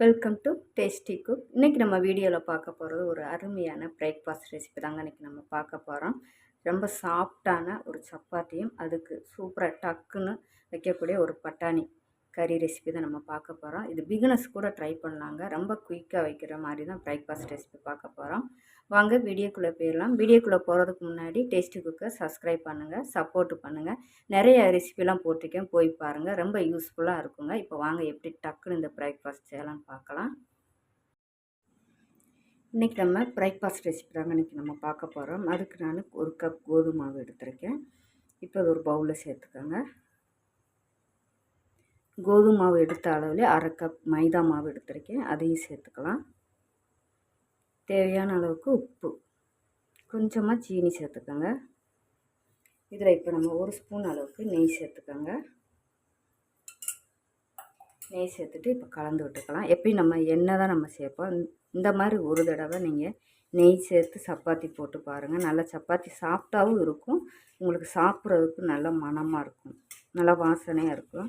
Welcome to tasty cook இன்றைக்கி நம்ம வீடியோவில் பார்க்க போகிறது ஒரு அருமையான பிரேக்ஃபாஸ்ட் ரெசிபி தாங்க இன்றைக்கி நம்ம பார்க்க போகிறோம் ரொம்ப சாஃப்டான ஒரு சப்பாத்தியும் அதுக்கு சூப்பராக டக்குன்னு வைக்கக்கூடிய ஒரு பட்டாணி கறி ரெசிபி தான் நம்ம பார்க்க போகிறோம் இது பிகினர்ஸ் கூட ட்ரை பண்ணலாங்க. ரொம்ப குயிக்காக வைக்கிற மாதிரி தான் பிரேக்ஃபாஸ்ட் ரெசிபி பார்க்க போகிறோம் வாங்க வீடியோக்குள்ளே போயிடலாம். வீடியோக்குள்ளே போகிறதுக்கு முன்னாடி டேஸ்ட்டு குக்கை சப்ஸ்கிரைப் பண்ணுங்கள் சப்போர்ட் பண்ணுங்கள் நிறைய ரெசிபிலாம் போட்டிருக்கேன். போய் பாருங்கள் ரொம்ப யூஸ்ஃபுல்லாக இருக்குங்க. இப்போ வாங்க எப்படி டக்குன்னு இந்த பிரேக்ஃபாஸ்ட் செய்யலாம்னு பார்க்கலாம். இன்றைக்கி நம்ம பிரேக்ஃபாஸ்ட் ரெசிபி தாங்க இன்றைக்கி நம்ம பார்க்க போகிறோம் அதுக்கு நான் ஒரு கப் கோதுமை மாவு எடுத்திருக்கேன். இப்போ அது ஒரு பவுலில் சேர்த்துக்கோங்க. கோதுமை மாவு எடுத்த அளவில் அரை கப் மைதா மாவு எடுத்திருக்கேன். அதையும் சேர்த்துக்கலாம். தேவையான அளவுக்கு உப்பு. கொஞ்சமாக சீனி சேர்த்துக்கோங்க. இதில் இப்போ நம்ம ஒரு ஸ்பூன் அளவுக்கு நெய் சேர்த்துக்கோங்க. நெய் சேர்த்துட்டு இப்போ கலந்து விட்டுக்கலாம். எப்பயும் நம்ம எண்ணெய் தான் நம்ம சேர்ப்போம். இந்த மாதிரி ஒரு தடவை நீங்கள் நெய் சேர்த்து சப்பாத்தி போட்டு பாருங்கள் நல்லா சப்பாத்தி சாஃப்டாகவும் இருக்கும். உங்களுக்கு சாப்பிட்றதுக்கு நல்ல மணமாக இருக்கும். நல்லா வாசனையாக இருக்கும்.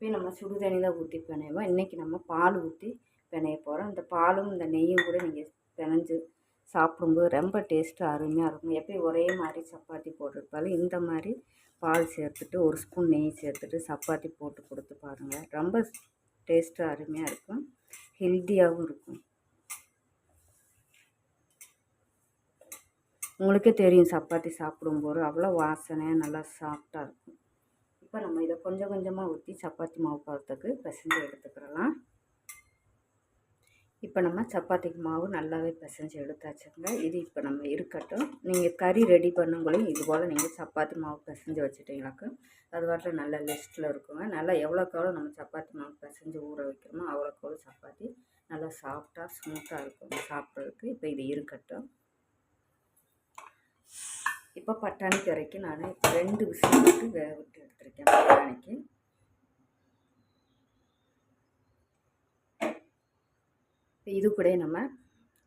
எப்பயும் நம்ம சுடு தண்ணி தான் ஊற்றி பிணைவோம். இன்றைக்கி நம்ம பால் ஊற்றி பிணைய போகிறோம் இந்த பாலும் இந்த நெய்யும் கூட நீங்கள் பிணைஞ்சு சாப்பிடும்போது ரொம்ப டேஸ்ட்டு அருமையாக இருக்கும். எப்பயும் ஒரே மாதிரி சப்பாத்தி போட்டிருப்பாலும் இந்த மாதிரி பால் சேர்த்துட்டு ஒரு ஸ்பூன் நெய் சேர்த்துட்டு சப்பாத்தி போட்டு கொடுத்து பாருங்கள் ரொம்ப டேஸ்ட்டு அருமையாக இருக்கும். ஹெல்த்தியாகவும் இருக்கும். உங்களுக்கே தெரியும் சப்பாத்தி சாப்பிடும்போது அவ்வளோ வாசனையாக நல்லா சாஃப்டாக இருக்கும். இப்போ நம்ம இதை கொஞ்சம் கொஞ்சமாக ஊற்றி சப்பாத்தி மாவு பதத்துக்கு பிசைஞ்சு எடுத்துக்கிறலாம். இப்போ நம்ம சப்பாத்திக்கு மாவு நல்லாவே பிசைஞ்சு எடுத்தாச்சுங்க. இது இப்போ நம்ம இருக்கட்டும். நீங்கள் கறி ரெடி பண்ணுங்களையும் இது போல் நீங்கள் சப்பாத்தி மாவு பிசைஞ்சு வச்சுட்டீங்களாக்கும் அது வாட்டில் நல்ல லிஸ்ட்டில் இருக்குங்க. நல்லா எவ்வளோக்கு எவ்வளோ நம்ம சப்பாத்தி மாவு பிசைஞ்சு ஊற வைக்கிறோமோ அவ்வளோக்கு எவ்வளோ சப்பாத்தி நல்லா சாஃப்டாக ஸ்மூத்தாக இருக்கும் சாப்பிட்றதுக்கு. இப்போ இது இருக்கட்டும். இப்போ பட்டாணி கரைக்கு நான் ரெண்டு விசில் விட்டு வேக விட்டு எடுத்துருக்கேன் பட்டாணிக்கு. இப்போ இது கூட நம்ம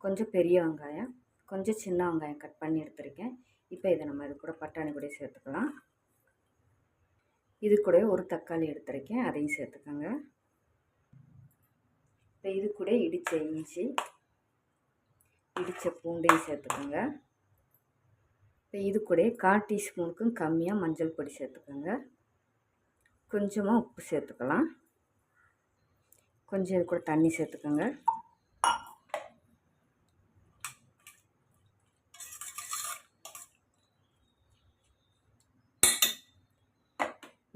கொஞ்சம் பெரிய வெங்காயம் கொஞ்சம் சின்ன வெங்காயம் கட் பண்ணி எடுத்திருக்கேன். இப்போ இதை நம்ம இது கூட பட்டாணி கூட சேர்த்துக்கலாம். இது கூட ஒரு தக்காளி எடுத்திருக்கேன் அதையும் சேர்த்துக்கோங்க. இப்போ இது கூட இடித்த இஞ்சி இடித்த பூண்டையும் சேர்த்துக்கோங்க. இப்போ இது கூட கால் டீஸ்பூனுக்கும் கம்மியாக மஞ்சள் பொடி சேர்த்துக்கோங்க. கொஞ்சமாக உப்பு சேர்த்துக்கலாம். கொஞ்சம் இது கூட தண்ணி சேர்த்துக்கோங்க.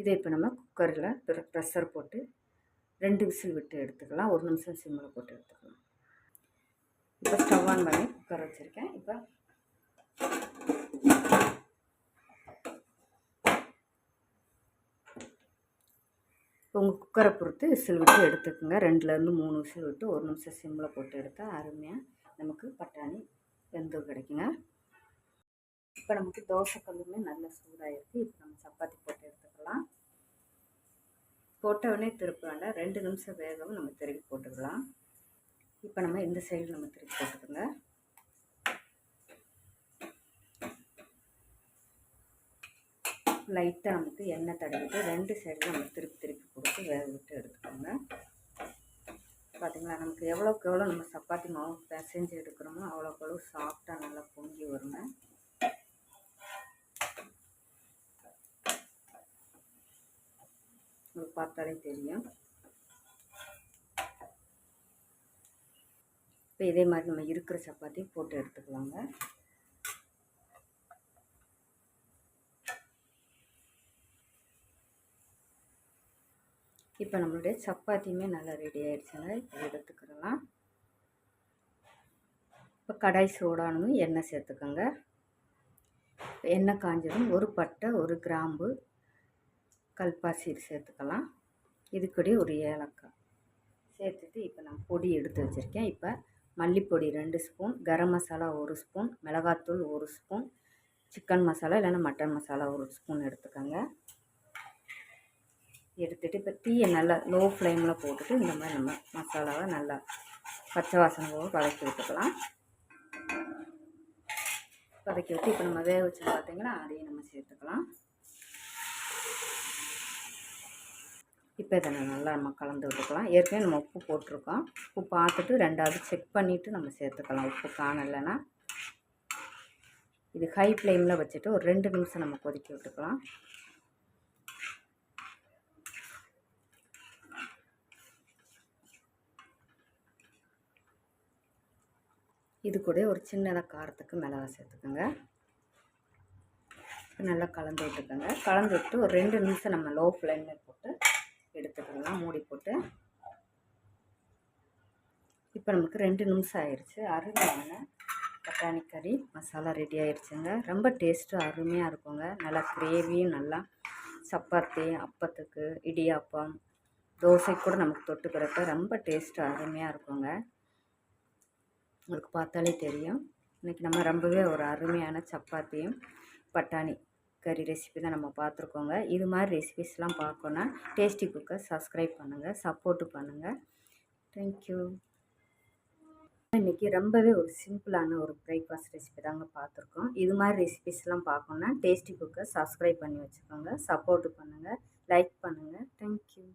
இதை இப்போ நம்ம குக்கரில் ப்ரெஷர் போட்டு ரெண்டு விசில் விட்டு எடுத்துக்கலாம். ஒரு நிமிஷம் சிம்மில் போட்டு எடுத்துக்கலாம். இப்போ ஸ்டவ் ஆன் பண்ணி குக்கர் வச்சுருக்கேன். இப்போ உங்கள் குக்கரை பொறுத்து விசில் விட்டு எடுத்துக்கோங்க. ரெண்டுலேருந்து மூணு விசில் விட்டு ஒரு நிமிஷம் சிம்மில் போட்டு எடுத்தால் அருமையாக நமக்கு பட்டாணி வெந்து கிடைக்குங்க. இப்போ நமக்கு தோசை கல்லுமே நல்ல சூடாகிருக்கு இப்போ நம்ம சப்பாத்தி போட்டு எடுத்துக்கலாம். போட்ட உடனே திருப்ப வேண்டாம். ரெண்டு நிமிஷம் வேகவும் நம்ம திருப்பி போட்டுக்கலாம். இப்போ நம்ம இந்த சைடு நம்ம திருப்பி போட்டுக்கோங்க. லைட்டாக நமக்கு எண்ணெய் தடவிட்டு ரெண்டு சைடில் நம்ம திருப்பி திருப்பி வேக விட்டு எடுத்துக்கோங்க பார்த்திங்களா நமக்கு எவ்வளோக்கு எவ்வளோ நம்ம சப்பாத்தி மாவு பிசைஞ்சு எடுக்கிறோமோ அவ்வளோக்கு அவ்வளோ சாஃப்டாக நல்லா பொங்கி வருங்க. உங்களுக்கு பார்த்தாலே தெரியும். இப்போ இதே மாதிரி நம்ம இருக்கிற சப்பாத்தி போட்டு எடுத்துக்கலாங்க. இப்போ நம்மளுடைய சப்பாத்தியுமே நல்லா ரெடி ஆகிடுச்சுங்க இப்போ எடுத்துக்கிறலாம் இப்போ கடாய் சூடானதும் எண்ணெய் சேர்த்துக்கோங்க. எண்ணெய் காஞ்சதும் ஒரு பட்டை ஒரு கிராம்பு கல்பாசீர் சேர்த்துக்கலாம். இது ஒரு ஏலக்காய். சேர்த்துட்டு இப்போ நான் பொடி எடுத்து வச்சுருக்கேன். இப்போ மல்லிப்பொடி ரெண்டு ஸ்பூன் கரம் மசாலா ஒரு ஸ்பூன் மிளகாத்தூள் ஒரு ஸ்பூன் சிக்கன் மசாலா இல்லைன்னா மட்டன் மசாலா ஒரு ஸ்பூன் எடுத்துக்கோங்க. எடுத்துகிட்டு இப்போ தீயை நல்லா லோ ஃப்ளேமில் போட்டுட்டு இந்த மாதிரி நம்ம மசாலாவை நல்லா பச்சை வாசனை போக வதக்கி விட்டுக்கலாம். வதக்கி விட்டு இப்போ நம்ம வேக வச்சு பார்த்தீங்கன்னா அதையும் நம்ம சேர்த்துக்கலாம். இப்போ இதை நல்லா நம்ம கலந்து விட்டுக்கலாம். ஏற்கனவே நம்ம உப்பு போட்டிருக்கோம். உப்பு பார்த்துட்டு ரெண்டாவது செக் பண்ணிவிட்டு நம்ம சேர்த்துக்கலாம். உப்பு காணலைன்னா இது ஹை ஃப்ளேமில் வச்சுட்டு ஒரு ரெண்டு நிமிஷம் நம்ம கொதிக்க விட்டுக்கலாம். இது கூட ஒரு சின்னதாக காரத்துக்கு மிளகா சேர்த்துக்கோங்க. நல்லா கலந்து விட்டுக்கோங்க. கலந்து விட்டு ஒரு ரெண்டு நிமிஷம் நம்ம லோ ஃப்ளேமில் போட்டு எடுத்துக்கலாம். மூடி போட்டு. இப்போ நமக்கு ரெண்டு நிமிஷம் ஆயிடுச்சு அருமையான பட்டாணி கறி மசாலா ரெடி ஆயிடுச்சுங்க ரொம்ப டேஸ்ட்டு அருமையாக இருக்குங்க. நல்லா கிரேவியும் நல்லா சப்பாத்தி அப்பத்துக்கு இடியாப்பம் தோசை கூட நமக்கு தொட்டுக்கிறப்ப ரொம்ப டேஸ்ட்டு அருமையாக இருக்குங்க. உங்களுக்கு பார்த்தாலே தெரியும். இன்றைக்கி நம்ம ரொம்பவே ஒரு அருமையான சப்பாத்தியும் பட்டாணி கறி ரெசிபி தான் நம்ம பார்த்துருக்கோங்க. இது மாதிரி ரெசிபிஸ்லாம் பார்க்கணுன்னா டேஸ்டி குக்கை சப்ஸ்கிரைப் பண்ணுங்கள் சப்போர்ட்டு பண்ணுங்கள் தேங்க்யூ இன்றைக்கி ரொம்பவே ஒரு சிம்பிளான ஒரு பிரேக்ஃபாஸ்ட் ரெசிபி தாங்க பார்த்துருக்கோம். இது மாதிரி ரெசிபிஸ்லாம் பார்க்கணுன்னா டேஸ்டி குக்கை சப்ஸ்கிரைப் பண்ணி வச்சுக்கோங்க சப்போர்ட்டு பண்ணுங்கள் லைக் பண்ணுங்கள் தேங்க்யூ